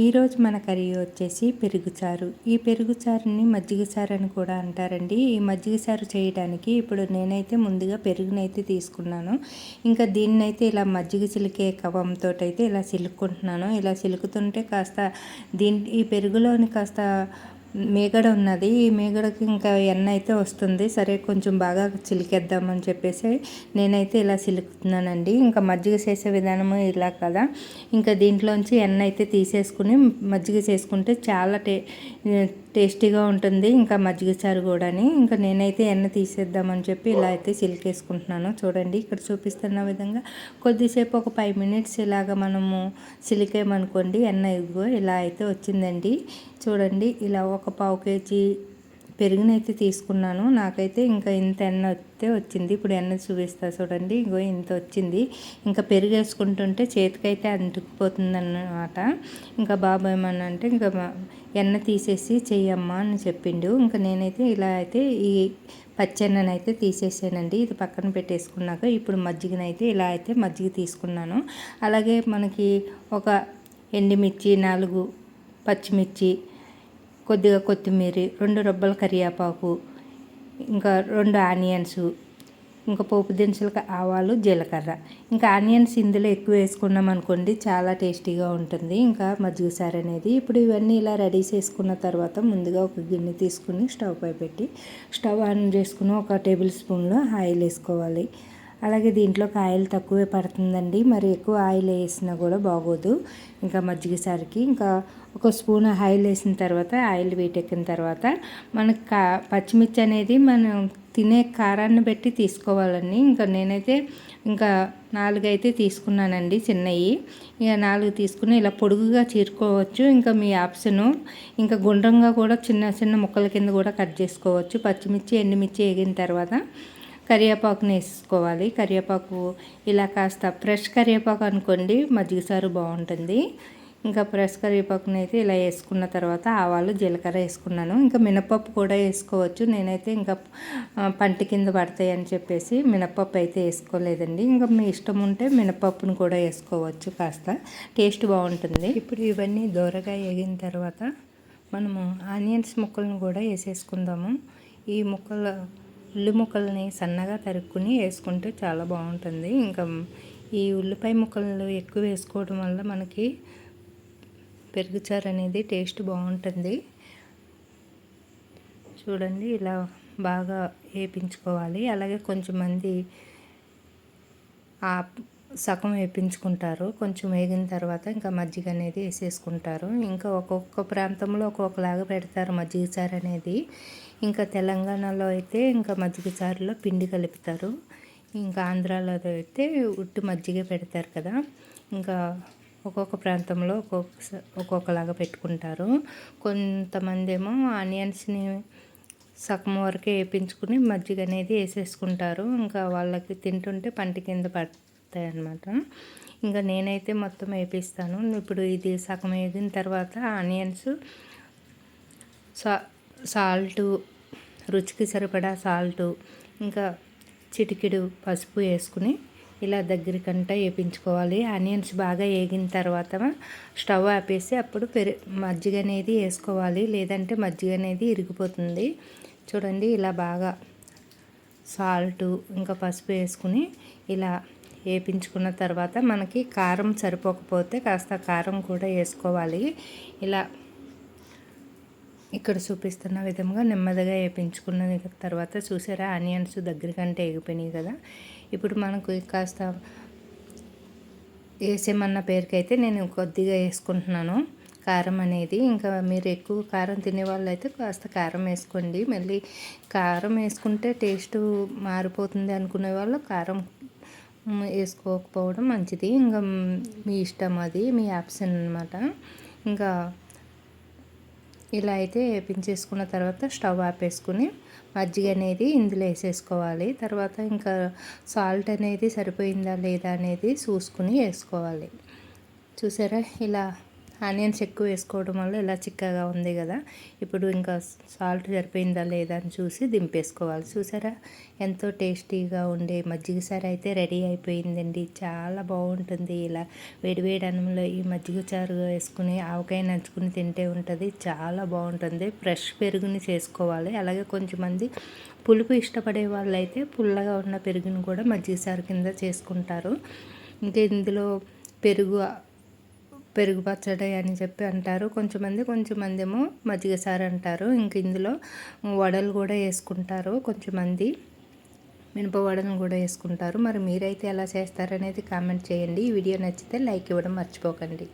ఈరోజు మన కర్రీ వచ్చేసి పెరుగుచారు ఈ పెరుగుచారుని మజ్జిగ చారు అని కూడా అంటారండి. ఈ మజ్జిగ సారు చేయడానికి ఇప్పుడు నేనైతే ముందుగా పెరుగునైతే తీసుకున్నాను. ఇంకా దీన్నైతే ఇలా మజ్జిగ చిలికే కవంతో అయితే ఇలా సిలుక్కుంటున్నాను ఇలా సిలుకుతుంటే కాస్త దీని ఈ పెరుగులోని కాస్త మేగడ ఉన్నది. ఈ మేగడకి ఇంకా ఎన్న అయితే వస్తుంది. సరే కొంచెం బాగా చిలికేద్దామని చెప్పేసి నేనైతే ఇలా చిలుకుతున్నానండి. ఇంకా మజ్జిగ చేసే విధానము ఇలా కదా. ఇంకా దీంట్లోంచి ఎన్న అయితే తీసేసుకుని మజ్జిగ చేసుకుంటే చాలా టే టేస్టీగా ఉంటుంది. ఇంకా మజ్జిగ చారు కూడాని. ఇంకా నేనైతే ఎన్న తీసేద్దామని చెప్పి ఇలా అయితే చిలికేసుకుంటున్నాను. చూడండి ఇక్కడ చూపిస్తున్న విధంగా కొద్దిసేపు ఒక ఫైవ్ మినిట్స్ ఇలాగ మనము చిలికేమనుకోండి ఎన్న ఇదిగో ఇలా అయితే వచ్చిందండి. చూడండి ఇలా ఒక ఒక పావు కేజీ పెరుగునైతే తీసుకున్నాను. నాకైతే ఇంకా ఇంత ఎన్న అయితే వచ్చింది. ఇప్పుడు ఎన్న చూపిస్తా చూడండి. ఇంకో ఇంత వచ్చింది. ఇంకా పెరుగు వేసుకుంటుంటే చేతికైతే అంటుకుపోతుంది అన్నమాట ఇంకా బాబు ఏమన్నా అంటే ఇంకా ఎన్న తీసేసి చెయ్యమ్మా అని చెప్పిండు. ఇంకా నేనైతే ఇలా అయితే ఈ పచ్చెన్ననైతే తీసేసానండి. ఇది పక్కన పెట్టేసుకున్నాక ఇప్పుడు మజ్జిగనైతే ఇలా అయితే మజ్జిగ తీసుకున్నాను. అలాగే మనకి ఒక ఎండుమిర్చి నాలుగు పచ్చిమిర్చి కొద్దిగా కొత్తిమీర రెండు రొబ్బల కరివేపాకు ఇంకా రెండు ఆనియన్స్ ఇంకా పోపు దినుసులకు ఆవాలు జీలకర్ర. ఇంకా ఆనియన్స్ ఇందులో ఎక్కువ వేసుకున్నాం అనుకోండి చాలా టేస్టీగా ఉంటుంది. ఇంకా మజ్జిగ సారు అనేది ఇప్పుడు ఇవన్నీ ఇలా రెడీ చేసుకున్న తర్వాత ముందుగా ఒక గిన్నె తీసుకుని స్టవ్ పై పెట్టి స్టవ్ ఆన్ చేసుకుని ఒక టేబుల్ స్పూన్లో ఆయిల్ వేసుకోవాలి. అలాగే దీంట్లోకి ఆయిల్ తక్కువే పడుతుందండి. మరి ఎక్కువ ఆయిల్ వేసినా కూడా బాగోదు. ఇంకా మజ్జిగ సారికి ఇంకా ఒక స్పూన్ ఆయిల్ వేసిన తర్వాత ఆయిల్ వేటెక్కిన తర్వాత మనకు కా పచ్చిమిర్చి అనేది మనం తినే కారాన్ని బట్టి తీసుకోవాలండి. ఇంకా నేనైతే ఇంకా నాలుగు అయితే తీసుకున్నానండి చిన్నవి ఇక నాలుగు తీసుకుని ఇలా పొడుగుగా చీరుకోవచ్చు. ఇంకా మీ ఆప్షను ఇంకా గుండ్రంగా కూడా చిన్న చిన్న ముక్కల కింద కూడా కట్ చేసుకోవచ్చు. పచ్చిమిర్చి ఎండుమిర్చి వేగిన తర్వాత కరివేపాకుని వేసుకోవాలి కరివేపాకు ఇలా కాస్త ఫ్రెష్ కరివేపాకు అనుకోండి మజ్జిగసారు బాగుంటుంది. ఇంకా ఫ్రెష్ కరివేపాకుని అయితే ఇలా వేసుకున్న తర్వాత ఆవాలు జీలకర్ర వేసుకున్నాను. ఇంకా మినపప్పు కూడా వేసుకోవచ్చు. నేనైతే ఇంకా పంట కింద పడతాయి అని చెప్పేసి మినపప్పు అయితే వేసుకోలేదండి. ఇంకా మీ ఇష్టం ఉంటే మినపప్పును కూడా వేసుకోవచ్చు కాస్త. టేస్ట్ బాగుంటుంది. ఇప్పుడు ఇవన్నీ దూరగా వేగిన తర్వాత మనము ఆనియన్స్ ముక్కలను కూడా వేసేసుకుందాము. ఈ ముక్కలు ఉల్లి ముక్కల్ని సన్నగా తరుక్కుని వేసుకుంటే చాలా బాగుంటుంది. ఇంకా ఈ ఉల్లిపాయ ముక్కలు ఎక్కువ వేసుకోవడం వల్ల మనకి పెరుగుచారు అనేది టేస్ట్ బాగుంటుంది. చూడండి ఇలా బాగా వేపించుకోవాలి. అలాగే కొంచెం మంది ఆ సగం వేపించుకుంటారు. కొంచెం వేగిన తర్వాత ఇంకా మజ్జిగ అనేది వేసేసుకుంటారు. ఇంకా ఒక్కొక్క ప్రాంతంలో ఒక్కొక్కలాగా పెడతారు మజ్జిగ చారు అనేది. ఇంకా తెలంగాణలో అయితే ఇంకా మజ్జిగ చారులో పిండి కలుపుతారు. ఇంకా ఆంధ్రాలో అయితే ఉట్టి మజ్జిగ పెడతారు కదా. ఇంకా ఒక్కొక్క ప్రాంతంలో ఒక్కొక్క ఒక్కొక్కలాగా పెట్టుకుంటారు. కొంతమంది ఏమో ఆనియన్స్ని సగం వరకే వేపించుకుని మజ్జిగ అనేది వేసేసుకుంటారు. ఇంకా వాళ్ళకి తింటుంటే పంట కింద వస్తాయి అన్నమాట ఇంకా నేనైతే మొత్తం వేపిస్తాను. ఇప్పుడు ఇది సగం వేగిన తర్వాత ఆనియన్స్ సా సాల్టు రుచికి సరిపడా సాల్టు ఇంకా చిటికెడు పసుపు వేసుకుని ఇలా దగ్గరికంట వేపించుకోవాలి. ఆనియన్స్ బాగా వేగిన తర్వాత స్టవ్ ఆపేసి అప్పుడు పెరి మజ్జిగ అనేది వేసుకోవాలి. లేదంటే మజ్జిగ అనేది ఇరిగిపోతుంది. చూడండి ఇలా బాగా సాల్టు ఇంకా పసుపు వేసుకుని ఇలా వేపించుకున్న తర్వాత మనకి కారం సరిపోకపోతే కాస్త కారం కూడా వేసుకోవాలి. ఇలా ఇక్కడ చూపిస్తున్న విధంగా నెమ్మదిగా వేయించుకున్న తర్వాత చూసారా ఆనియన్స్ దగ్గరికంటే ఎగిపోయినాయి కదా. ఇప్పుడు మనకు కాస్త వేసేమన్న పేరుకైతే నేను కొద్దిగా వేసుకుంటున్నాను. కారం అనేది ఇంకా మీరు ఎక్కువ కారం తినే వాళ్ళైతే అయితే కాస్త కారం వేసుకోండి. మళ్ళీ కారం వేసుకుంటే టేస్ట్ మారిపోతుంది అనుకునే వాళ్ళు కారం వేసుకోకపోవడం మంచిది. ఇంకా మీ ఇష్టం అది మీ ఆప్షన్ అనమాట ఇంకా ఇలా అయితే వేపించేసుకున్న తర్వాత స్టవ్ ఆపేసుకుని మజ్జిగ అనేది ఇందులో వేసేసుకోవాలి. తర్వాత ఇంకా సాల్ట్ అనేది సరిపోయిందా లేదా అనేది చూసుకుని వేసుకోవాలి. చూసారా? ఇలా ఆనియన్స్ ఎక్కువ వేసుకోవడం వల్ల ఇలా చిక్కగా ఉంది కదా. ఇప్పుడు ఇంకా సాల్ట్ సరిపోయిందా లేదా అని చూసి దింపేసుకోవాలి. చూసారా? ఎంతో టేస్టీగా ఉండే మజ్జిగ సారు అయితే రెడీ అయిపోయిందండి. చాలా బాగుంటుంది ఇలా వేడివేడి అన్నంలో ఈ మజ్జిగ చారు వేసుకుని ఆవకాయ నంచుకుని తింటే ఉంటుంది. చాలా బాగుంటుంది. ఫ్రెష్ పెరుగుని చేసుకోవాలి. అలాగే కొంచెమంది పులుపు ఇష్టపడే వాళ్ళైతే పుల్లగా ఉన్న పెరుగుని కూడా మజ్జిగ సారు కింద చేసుకుంటారు. ఇంకా ఇందులో పెరుగు పెరుగు పచ్చడి అని చెప్పి అంటారు. కొంచెమంది కొంచెమంది ఏమో మజ్జిగ సారు అంటారు. ఇంక ఇందులో వడలు కూడా వేసుకుంటారు కొంచెమంది. మినప వడలను కూడా వేసుకుంటారు. మరి మీరైతే ఎలా చేస్తారనేది కామెంట్ చేయండి. ఈ వీడియో నచ్చితే లైక్ ఇవ్వడం మర్చిపోకండి.